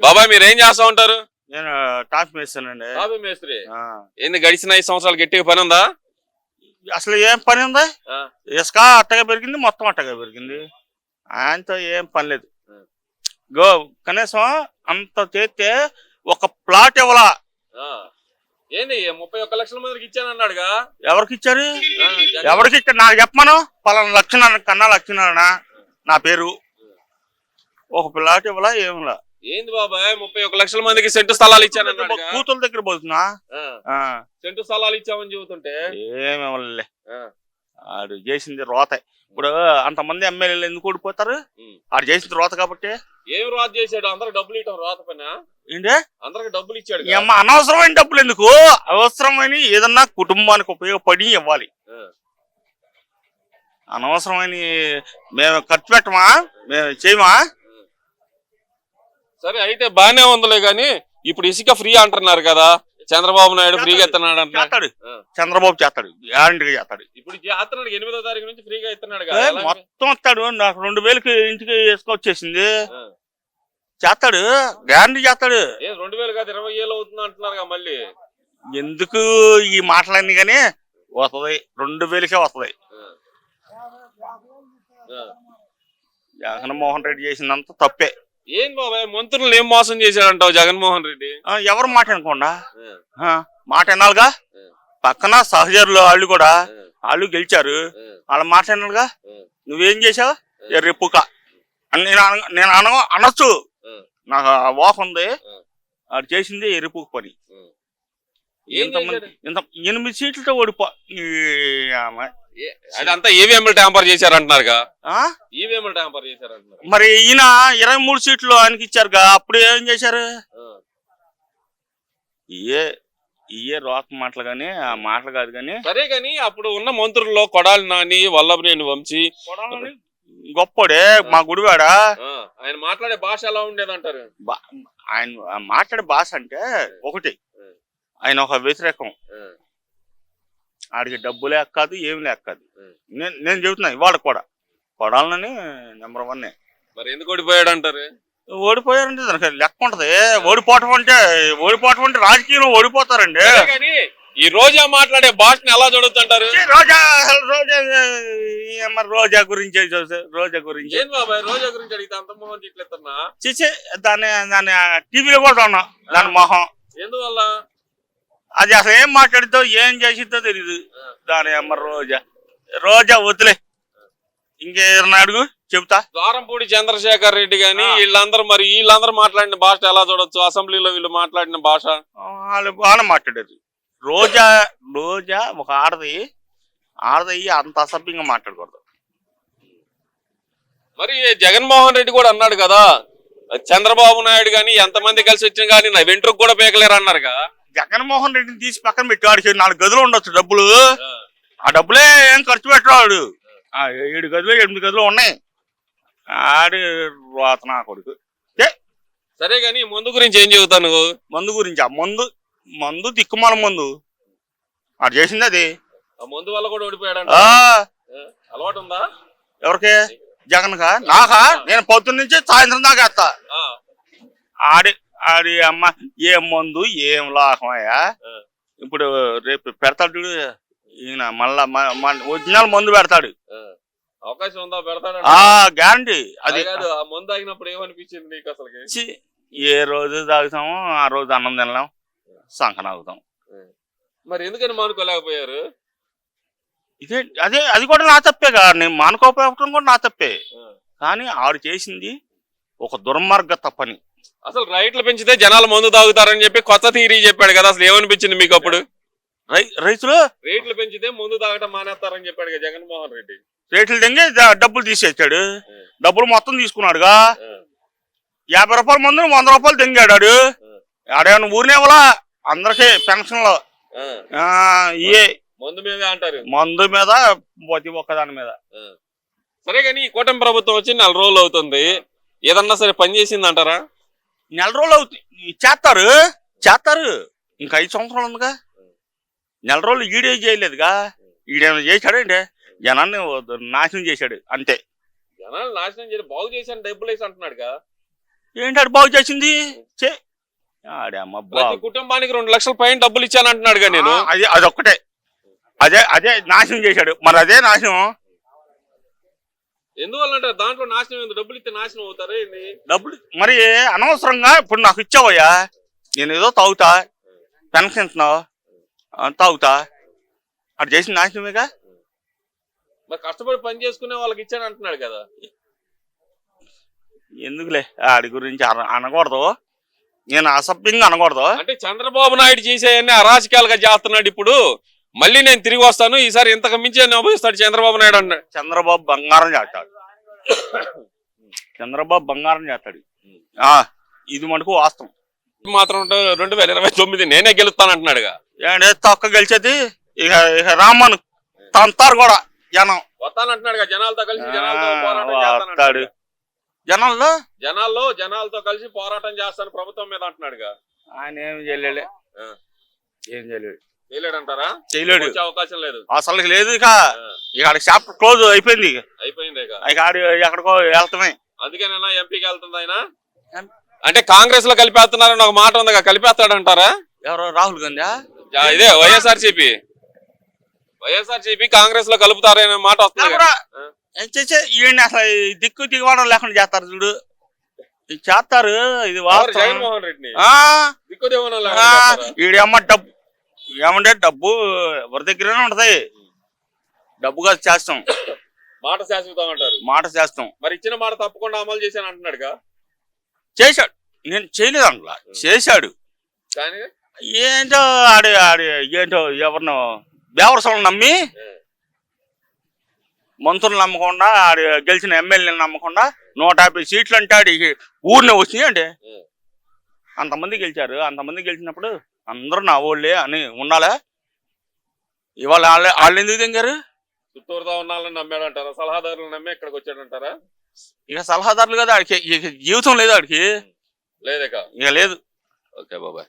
బాబాయ్ మీరు ఏం చేస్తా ఉంటారు? నేను టాప్ వేస్తానండి బాబాయ్ మేస్త్రి. ఆ. ఏంది గడిచిన ఐదు సంవత్సరాలు గట్టిగా పని ఉందా? అసలు ఏం పని ఉంది? ఆ. ఇసుక అట్టగా పెరిగింది మొత్తం అట్టగా పెరిగింది. ఆయనతో ఏం పని లేదు. ఆ. గో కనీసం అంత చేస్తే ఒక ప్లాట్ ఇవ్వలా? ఆ. ఏంది ముప్పై ఒక్క లక్షల మందికి ఇచ్చానన్నాడుగా ఎవరికి ఇచ్చారు? ఆ, జగన్- ఎవరికి ఇచ్చారు? నాకు చెప్పమను. పలానా లక్షణ కన్నా లక్షణ నా పేరు. ఒక ప్లాట్ ఇవ్వలా ఏమిలా ఏంది బాబాయ్? ముప్పై ఒక్క లక్షల మందికి సెంటు స్థలాలు ఇచ్చానన్నాడుగా కూతుల దగ్గర పోతున్నా? సెంటు స్థలాలు ఇచ్చామని చెబుతుంటే? ఏమి ఆ, ఆడు చేసింది రోత. ఇప్పుడు అంతమంది ఎమ్మెల్యేలు ఎందుకు ఓడిపోతారు. ఆడు చేసింది రోత కాబట్టి. ఏం రాత చేశాడు? అందరికి డబ్బులు ఇవ్వడం రాత పైన? ఏంటి? అందరికి డబ్బులు ఇచ్చాడు అనవసరమైన డబ్బులు ఎందుకు? అవసరమైన ఏదన్నా కుటుంబానికి ఉపయోగపడి ఇవ్వాలి. అనవసరమైన మేము ఖర్చు పెట్టమా? మేము చేయమా? సరే అయితే బానే ఉందిలే గాని ఇప్పుడు ఇసుక ఫ్రీ అంటున్నారు కదా చంద్రబాబు నాయుడు ఫ్రీగా ఇస్తున్నాడు ఆ. చంద్రబాబు చేస్తాడు. గ్యారంటీగా చేస్తాడు. ఇప్పుడు చేస్తున్నాడు ఎనిమిదో తారీఖు నుంచి ఫ్రీగా ఇస్తున్నాడు కదా? మొత్తం వస్తాడు. నాకు రెండు వేలకి ఇంటికి వేసుకొచ్చేసింది. చేస్తాడు. గ్యారంటీ చేస్తాడు. రెండు వేలు కాదు ఇరవై ఏళ్ళు అవుతుంది అంటున్నారు మళ్ళీ. ఎందుకు ఈ మాటలన్నీ కానీ వస్తుంది. రెండు వేలకే వస్తుంది. జగన్మోహన్ రెడ్డి చేసినంత తప్పే. ఏం బాబాయ్ మంత్రులు ఏం మోసం చేశాడంటావు జగన్మోహన్ రెడ్డి? ఆ, ఎవరు మాట అనుకోండా ఆ, మాట వినాలిగా? పక్కన సహచరులు వాళ్ళు కూడా వాళ్ళు గెలిచారు. వాళ్ళ మాట వినాలిగా? ఆ, నువ్వేం చేసావు అని నేను అన- నేను అన అనొచ్చు. నాకు ఆ వాఫ్ ఉంది. అది చేసింది ఎరుపుకు పని. ఏం ఇంతమంది చేశాడు? ఇంత ఎనిమిది సీట్లతో ఓడిపో ఈ ఆమె. ఏ- అదంతా ఈవీఎంలు ట్యాంపర్ చేశారంటున్నారుగా. ఆ? ఈవీఎంలు ట్యాంపర్ చేశారంటున్నారు. మరి ఈయన ఇరవై మూడు సీట్లు ఆయనకి ఇచ్చారుగా అప్పుడు ఏం చేశారు? ఆ, ఇయే ఇయే రోత మాటలు కానీ ఆ మాటలు కాదు కానీ సరే గాని అప్పుడు ఉన్న మంత్రుల్లో కొడాలి నాని వల్లభనేని వంశీ. గొప్పడే మా గుడివాడ? ఆయన మాట్లాడే భాష ఎలా ఉండేదంటారు? బా- ఆయన మాట్లాడే భాష అంటే ఒకటి. ఆయన ఒక వ్యతిరేకం. ఆడికి డబ్బులే ఎక్కదు ఏమి లేక్కదు. నేను నేను చెబుతున్నా ఇవాళ కూడా. కొడాలని నెంబర్ వన్ మరి ఎందుకు ఓడిపోయాడు అంటారు ఓడిపోయారంటే దానికి లెక్క ఉంటది. ఓడిపోవటం అంటే ఓడిపోవటం అంటే రాజకీయంలో ఓడిపోతారండి. ఈ రోజా మాట్లాడే భాషను ఎలా చూడొద్దంటారు? ఛీ, రోజా రోజా రోజా గురించి రోజా గురించి. రోజా గురించి అడిగితే అంత మొహం చెట్లెత్తన్నా చూసి దాన్ని దాన్ని టీవీలో కూడా ఉన్నాం దాని మొహం. ఎందువల్ల? అది అసలు ఏం మాట్లాడితో ఏం చేసిద్దో తెలియదు దాని అమ్మ రోజా. రోజా వదిలే. ఇంకేదన్నా అడుగు? చెబుతా. ద్వారంపూడి చంద్రశేఖర్ రెడ్డి గాని. వీళ్ళందరూ మరి వీళ్ళందరూ మాట్లాడిన భాష ఎలా చూడొచ్చు? అసెంబ్లీలో వీళ్ళు మాట్లాడిన భాష? వాళ్ళు బాగానే మాట్లాడారు. రోజా రోజా ఒక ఆడది. ఆడదయ్యి అంత అసభ్యంగా మాట్లాడకూడదు. మరి జగన్మోహన్ రెడ్డి కూడా అన్నాడు కదా చంద్రబాబు నాయుడు గాని ఎంతమంది కలిసి వచ్చినా గానీ నా వెంట్రుకు కూడా పేకలేరు అన్నారుగా జగన్మోహన్ రెడ్డిని తీసి పక్కన పెట్టి ఆడికి నాలుగు గదులు ఉండొచ్చు డబ్బులు. ఆ. డబ్బులే ఏం ఖర్చు పెట్టరాడు ఆ ఏడు గదులు ఎనిమిది గదులు ఉన్నాయి. ఆడి రోత నా కొడుకు సరే గాని ముందు గురించి ఏం చెబుతావు నువ్వు మందు గురించి? ఆ మందు మందు దిక్కుమాల మందు. ఆడు చేసింది అది. ఆ ముందు వల్ల కూడా ఓడిపోయాడు అలవాటు ఉందా? ఎవరికి? జగన్ కా నాకా నేను పొద్దున్న నుంచి సాయంత్రం దాకా వేస్తా. ఆడి ఆడి అమ్మ ఏం మందు ఏం లాభమయ్యా. ఇప్పుడు రేపు పెడతాడు ఈయన మళ్ళా ఒరిజినల్ మందు పెడతాడు. అవకాశం ఉందా పెడతాడు ఆ గ్యారంటీ. అది కాదు ఆ ముందు తాగినప్పుడు ఏమనిపించింది నీకు అసలుకి? చి, ఏ రోజు తాగుతామో ఆ రోజు అన్నం తినలేం సంకన అవుతాం. మరి ఎందుకని మానుకోలేకపోయారు? ఇదే అదే అది కూడా నా తప్పే కదా. నేను మానుకోకపోవడం కూడా నా తప్పే. కానీ ఆడు చేసింది ఒక దుర్మార్గ తప్పని అసలు రైట్లు పెంచితే జనాలు మందు తాగుతారని చెప్పి కొత్త థీరీ చెప్పాడు కదా అసలు ఏమనిపించింది మీకు అప్పుడు? రై రైతులు? రేట్లు పెంచితే ముందు తాగటం మానేస్తారని చెప్పాడు కదా జగన్మోహన్ రెడ్డి. రేట్లు ద- డబ్బులు తీసేసాడు. డబ్బులు మొత్తం తీసుకున్నాడుగా. యాభై రూపాయల మందు వంద రూపాయలు దెంగాడు ఆడు. ఆడేమన్నా ఊరినేవలా అందరికీ పెన్షన్లు. ఇయే. మందు మీదే అంటారు. మందు మీద ప్రతి ఒక్కదాని మీద. సరే కానీ కూటమి ప్రభుత్వం వచ్చి నెల రోజులు అవుతుంది. ఏదన్నా సరే పని చేసింది అంటారా నెల రోజులు అవుతుంది చేస్తారు చేస్తారు ఇంకా ఐదు సంవత్సరాలు ఉందిగా. నెల రోజులు ఈడే చేయలేదుగా. ఈడేమైనా చేశాడంటే జనాన్ని నాశనం చేశాడు. అంతే. జనాలు నాశనం చేసి బాగు చేశాను డబ్బులు వేసి అంటున్నాడుగా. ఏంటి ఆడు బాగు చేసింది? చే ఆడమ్మ ప్రతి బాగు. కుటుంబానికి రెండు లక్షల పైన డబ్బులు ఇచ్చాను అంటున్నాడుగా నేను అదే అదొక్కటే. అదే అదే నాశనం చేశాడు. మరి అదే నాశనం ఎందువల్లంటే దాంట్లో నాశనం ఏంది డబ్బులు ఇస్తే నాశనం అవుతారు ఏంది? డబ్బులు మరి అనవసరంగా ఇప్పుడు నాకు ఇచ్చావయ్యా. నేను ఏదో తాగుతా. పెన్షన్ ఇస్తున్నావు తాగుతా. అది చేసిన నాశనమేగా? మరి కష్టపడి పని చేసుకునే వాళ్ళకి ఇచ్చాను అంటున్నాడు కదా. ఎందుకులే? ఆడి గురించి అన- అనకూడదు. నేను అసభ్యంగా అనకూడదు. అంటే చంద్రబాబు నాయుడు చేసేయన్ని అరాచకాలుగా చేస్తున్నాడు ఇప్పుడు. మళ్ళీ నేను తిరిగి వస్తాను. ఈసారి ఇంతకు మించి అనుభవిస్తాడు చంద్రబాబు నాయుడు అన్నాడు. చంద్రబాబు బంగారం చేస్తాడు. చంద్రబాబు బంగారం చేస్తాడు. ఆ, ఇది మటుకు వాస్తవం. మాత్రం రెండు వేల ఇరవై తొమ్మిది నేనే గెలుస్తాను అంటున్నాడుగా ఏంటి తొక్క గెలిచేది? ఇక ఇక రామ్మను తంతారు కూడా జనం. వస్తానంటున్నాడుగా జనాలతో కలిసి జనాలతో ఆ, పోరాటం వస్తాడు. చేస్తానంటున్నాడు. జనంలో జనాల్లో జనాలతో కలిసి పోరాటం చేస్తాను ప్రభుత్వం మీద అంటున్నాడుగా. ఆయన ఏం ఆ. ఏం చేయలేడు. చేయలేడంటారా? చేయలేడు. వచ్చే అవకాశం లేదు. అసలు లేదు ఇక. ఆ, ఇక చాప్టర్ క్లోజ్ అయిపోయింది ఇక. అయిపోయింది ఇక. ఆడి ఎక్కడికో వెళ్తామే. అందుకేనైనా ఎంపీకి వెళ్తుంది ఆయన? అంటే కాంగ్రెస్లో కలిపేస్తున్నారని ఒక మాట ఉందిగా కలిపేస్తాడంటారా? ఎవరో? రాహుల్ గాంధీ ఇదే వైఎస్ఆర్ సిపి వైఎస్ఆర్ సిపి కాంగ్రెస్లో కలుపుతారనే మాట వస్తుంది అసలు ఈ దిక్కు దిగవడం లేకుండా చేస్తారు చూడు. చేస్తారు ఇది జగన్మోహన్ రెడ్డిని? ఆ, దిక్కుదేవన ఆ, ఈడేమో డబ్బు ఏమంటే డబ్బు ఎవరి దగ్గరనే ఉంటది. డబ్బుగా చేస్తాం మాట శాశ్వతం అంటారు మాట చేస్తాం మరి ఇచ్చిన మాట తప్పకుండా అమలు చేశాను అంటున్నాడుగా? చేశాడు. నేను చేయలేదు అందులో చేశాడు. కానీ? ఏంటో ఆడి ఆడి ఏంటో ఎవరినో బేవరసలను నమ్మి మంత్రులు నమ్మకుండా ఆడి గెలిచిన ఎమ్మెల్యేని నమ్మకుండా నూట యాభై సీట్లు అంటే ఆడి ఊరినే వచ్చినాయి అంటే. అంతమంది గెలిచారు. అంతమంది గెలిచినప్పుడు అందరూ నా వాళ్ళే అని ఉండాలా? ఇవాళ వాళ్ళే వాళ్ళు ఎందుకు దిగారు చుట్టూరుతో ఉన్న వాళ్ళని నమ్మాడంటారా? సలహాదారులు నమ్మి ఇక్కడికి వచ్చాడంటారా? ఇక సలహాదారులు కదా ఆడికి ఇక జీవితం లేదు ఆడికి. లేదేక ఇక లేదు. ఓకే బాబాయ్.